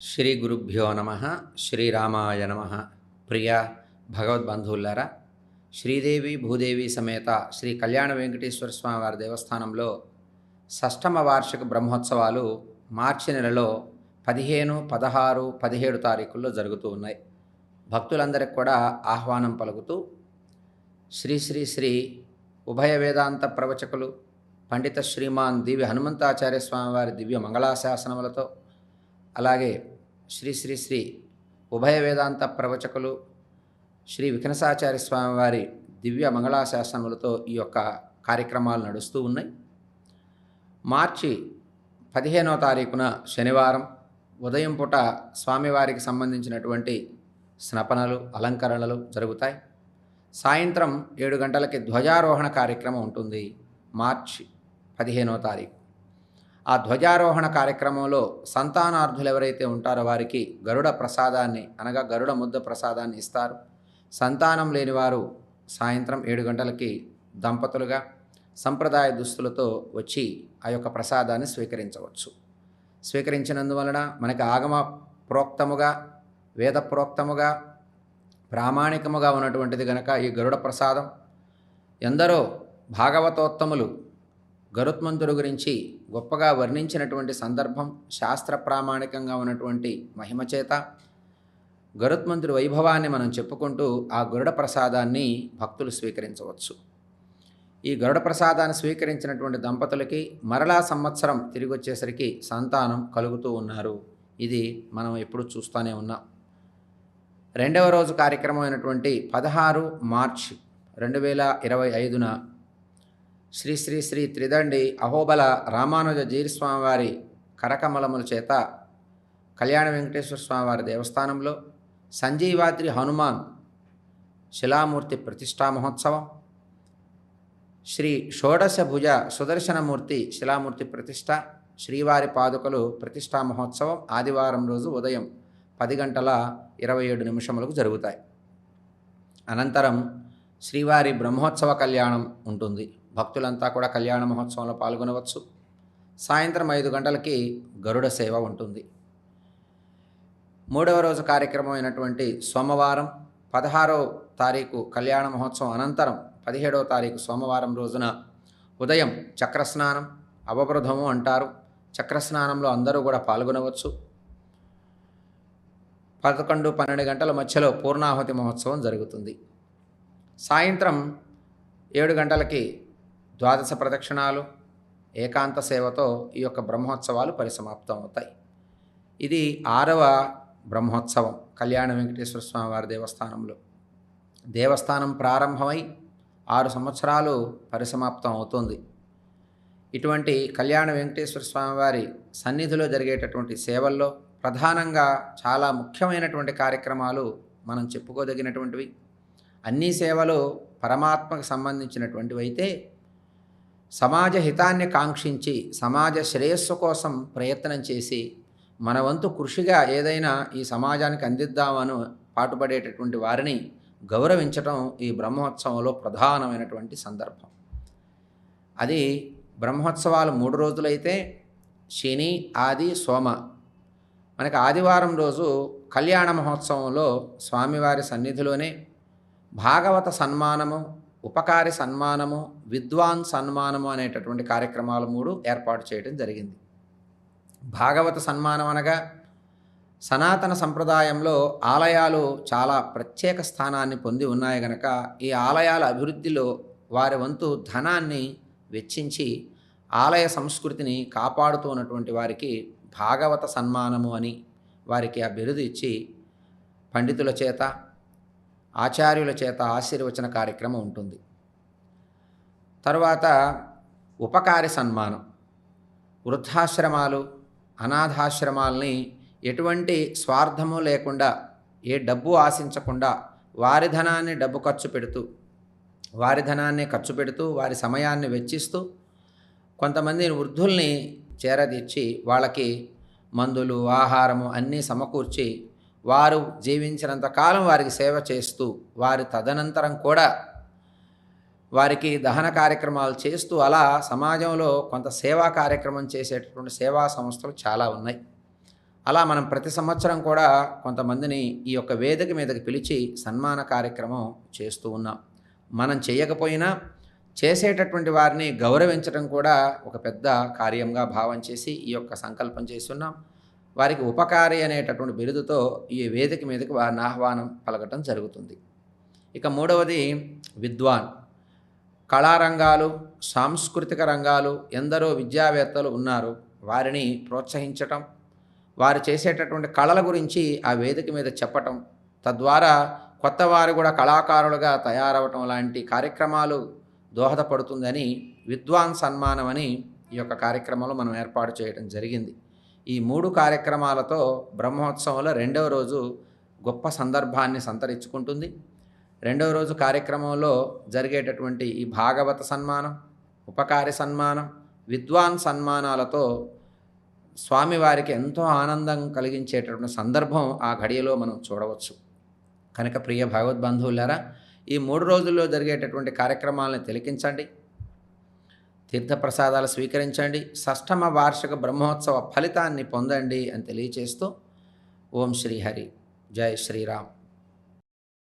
శ్రీ గురుభ్యో నమ శ్రీరామాయ నమ. ప్రియ భగవద్బంధువులారా శ్రీదేవి భూదేవి సమేత శ్రీ కళ్యాణ వెంకటేశ్వర స్వామి వారి దేవస్థానంలో షష్టమ వార్షిక బ్రహ్మోత్సవాలు మార్చి నెలలో పదిహేను పదహారు పదిహేడు తారీఖుల్లో జరుగుతూ ఉన్నాయి. భక్తులందరికి కూడా ఆహ్వానం పలుకుతూ శ్రీ శ్రీ శ్రీ ఉభయ వేదాంత ప్రవచకులు పండిత శ్రీమాన్ దివ్య హనుమంతాచార్య స్వామివారి దివ్య మంగళాశాసనములతో అలాగే శ్రీ శ్రీ శ్రీ ఉభయ వేదాంత ప్రవచకులు శ్రీ విఘ్నసాచార్య స్వామివారి దివ్య మంగళాశాసనములతో ఈ యొక్క కార్యక్రమాలు నడుస్తూ ఉన్నాయి. మార్చి పదిహేనవ తారీఖున శనివారం ఉదయం పూట స్వామివారికి సంబంధించినటువంటి స్నపనలు అలంకరణలు జరుగుతాయి. సాయంత్రం ఏడు గంటలకి ధ్వజారోహణ కార్యక్రమం ఉంటుంది మార్చి పదిహేనవ తారీఖు. ఆ ధ్వజారోహణ కార్యక్రమంలో సంతానార్థులు ఎవరైతే ఉంటారో వారికి గరుడ ప్రసాదాన్ని అనగా గరుడ ముద్ద ప్రసాదాన్ని ఇస్తారు. సంతానం లేనివారు సాయంత్రం ఏడు గంటలకి దంపతులుగా సంప్రదాయ దుస్తులతో వచ్చి ఆ యొక్క ప్రసాదాన్ని స్వీకరించవచ్చు. స్వీకరించినందువలన మనకి ఆగమ ప్రోక్తముగా వేద ప్రోక్తముగా ప్రామాణికముగా ఉన్నటువంటిది గనక ఈ గరుడ ప్రసాదం. ఎందరో భాగవతోత్తములు గరుత్మంతుడు గురించి గొప్పగా వర్ణించినటువంటి సందర్భం శాస్త్ర ప్రామాణికంగా ఉన్నటువంటి మహిమ చేత గరుత్మంతుడి వైభవాన్ని మనం చెప్పుకుంటూ ఆ గరుడ ప్రసాదాన్ని భక్తులు స్వీకరించవచ్చు. ఈ గరుడ ప్రసాదాన్ని స్వీకరించినటువంటి దంపతులకి మరలా సంవత్సరం తిరిగి వచ్చేసరికి సంతానం కలుగుతూ ఉన్నారు. ఇది మనం ఎప్పుడు చూస్తూనే ఉన్నాం. రెండవ రోజు కార్యక్రమం అయినటువంటి పదహారు మార్చ్ రెండు వేల ఇరవై ఐదున శ్రీ శ్రీ శ్రీ త్రిదండి అహోబల రామానుజ జీరస్వామివారి కరకమలముల చేత కళ్యాణ వెంకటేశ్వర స్వామివారి దేవస్థానంలో సంజీవాద్రి హనుమాన్ శిలామూర్తి ప్రతిష్టా మహోత్సవం శ్రీ షోడశ భుజ సుదర్శనమూర్తి శిలామూర్తి ప్రతిష్ట శ్రీవారి పాదుకలు ప్రతిష్టా మహోత్సవం ఆదివారం రోజు ఉదయం పది గంటల ఇరవై ఏడు నిమిషములకు జరుగుతాయి. అనంతరం శ్రీవారి బ్రహ్మోత్సవ కళ్యాణం ఉంటుంది. భక్తులంతా కూడా కళ్యాణ మహోత్సవంలో పాల్గొనవచ్చు. సాయంత్రం ఐదు గంటలకి గరుడ సేవ ఉంటుంది. మూడవ రోజు కార్యక్రమం అయినటువంటి సోమవారం పదహారవ తారీఖు కళ్యాణ మహోత్సవం అనంతరం పదిహేడవ తారీఖు సోమవారం రోజున ఉదయం చక్రస్నానం అవబృధము అంటారు. చక్రస్నానంలో అందరూ కూడా పాల్గొనవచ్చు. పదకొండు పన్నెండు గంటల మధ్యలో పూర్ణాహుతి మహోత్సవం జరుగుతుంది. సాయంత్రం ఏడు గంటలకి ద్వాదశ ప్రదక్షిణాలు ఏకాంత సేవతో ఈ యొక్క బ్రహ్మోత్సవాలు పరిసమాప్తం అవుతాయి ఇది ఆరవ బ్రహ్మోత్సవం కళ్యాణ వెంకటేశ్వర స్వామివారి దేవస్థానంలో. దేవస్థానం ప్రారంభమై ఆరు సంవత్సరాలు పరిసమాప్తం అవుతుంది ఇటువంటి కళ్యాణ వెంకటేశ్వర స్వామి వారి సన్నిధిలో జరిగేటటువంటి సేవల్లో ప్రధానంగా చాలా ముఖ్యమైనటువంటి కార్యక్రమాలు మనం చెప్పుకోదగినటువంటివి. అన్ని సేవలు పరమాత్మకు సంబంధించినటువంటివి అయితే సమాజ హితాన్ని కాంక్షించి సమాజ శ్రేయస్సు కోసం ప్రయత్నం చేసి మన వంతు కృషిగా ఏదైనా ఈ సమాజానికి అందిద్దామను పాటుపడేటటువంటి వారిని గౌరవించటం ఈ బ్రహ్మోత్సవంలో ప్రధానమైనటువంటి సందర్భం. అది బ్రహ్మోత్సవాలు మూడు రోజులైతే శని ఆది సోమ. మనకి ఆదివారం రోజు కళ్యాణ మహోత్సవంలో స్వామివారి సన్నిధిలోనే భాగవత సన్మానము ఉపకారి సన్మానము విద్వాన్ సన్మానము అనేటటువంటి కార్యక్రమాలు మూడు ఏర్పాటు చేయడం జరిగింది. భాగవత సన్మానం అనగా సనాతన సంప్రదాయంలో ఆలయాలు చాలా ప్రత్యేక స్థానాన్ని పొంది ఉన్నాయి గనక ఈ ఆలయాల అభివృద్ధిలో వారి వంతు ధనాన్ని వెచ్చించి ఆలయ సంస్కృతిని కాపాడుతూ ఉన్నటువంటి వారికి భాగవత సన్మానము అని వారికి ఆ బిరుదు ఇచ్చి పండితుల చేత ఆచార్యుల చేత ఆశీర్వచన కార్యక్రమం ఉంటుంది. తరువాత ఉపకారి సన్మానం. వృద్ధాశ్రమాలు అనాథాశ్రమాలని ఎటువంటి స్వార్థము లేకుండా ఏ డబ్బు ఆశించకుండా వారి ధనాన్ని డబ్బు ఖర్చు పెడుతూ వారి ధనాన్ని ఖర్చు పెడుతూ వారి సమయాన్ని వెచ్చిస్తూ కొంతమంది వృద్ధుల్ని చేరదీర్చి వాళ్ళకి మందులు ఆహారము అన్నీ సమకూర్చి వారు జీవించినంత కాలం వారికి సేవ చేస్తూ వారి తదనంతరం కూడా వారికి దహన కార్యక్రమాలు చేస్తూ అలా సమాజంలో కొంత సేవా కార్యక్రమం చేసేటటువంటి సేవా సంస్థలు చాలా ఉన్నాయి. అలా మనం ప్రతి సంవత్సరం కూడా కొంతమందిని ఈ యొక్క వేదిక మీదకి పిలిచి సన్మాన కార్యక్రమం చేస్తూ ఉన్నాం. మనం చేయకపోయినా చేసేటటువంటి వారిని గౌరవించడం కూడా ఒక పెద్ద కార్యంగా భావం చేసి ఈ యొక్క సంకల్పం చేస్తున్నాం. వారికి ఉపకారి అనేటటువంటి బిరుదుతో ఈ వేదిక మీదకి వారిని ఆహ్వానం పలకటం జరుగుతుంది. ఇక మూడవది విద్వాన్. కళారంగాలు సాంస్కృతిక రంగాలు ఎందరో విద్యావేత్తలు ఉన్నారు. వారిని ప్రోత్సహించటం వారు చేసేటటువంటి కళల గురించి ఆ వేదిక మీద చెప్పటం తద్వారా కొత్త వారు కూడా కళాకారులుగా తయారవటం లాంటి కార్యక్రమాలు దోహదపడుతుందని విద్వాన్ సన్మానం అని ఈ యొక్క కార్యక్రమంలో మనం ఏర్పాటు చేయడం జరిగింది. ఈ మూడు కార్యక్రమాలతో బ్రహ్మోత్సవంలో రెండవ రోజు గొప్ప సందర్భాన్ని సంతరించుకుంటుంది. రెండవ రోజు కార్యక్రమంలో జరిగేటటువంటి ఈ భాగవత సన్మానం ఉపకారి సన్మానం విద్వాన్ సన్మానాలతో స్వామివారికి ఎంతో ఆనందం కలిగించేటటువంటి సందర్భం ఆ ఘడియలో మనం చూడవచ్చు. కనుక ప్రియ భగవద్బంధువులారా ఈ మూడు రోజుల్లో జరిగేటటువంటి కార్యక్రమాలను తిలకించండి. తీర్థప్రసాదాలు స్వీకరించండి. షష్టమ వార్షిక బ్రహ్మోత్సవ ఫలితాన్ని పొందండి అని తెలియచేస్తూ ఓం శ్రీహరి జై శ్రీరామ్.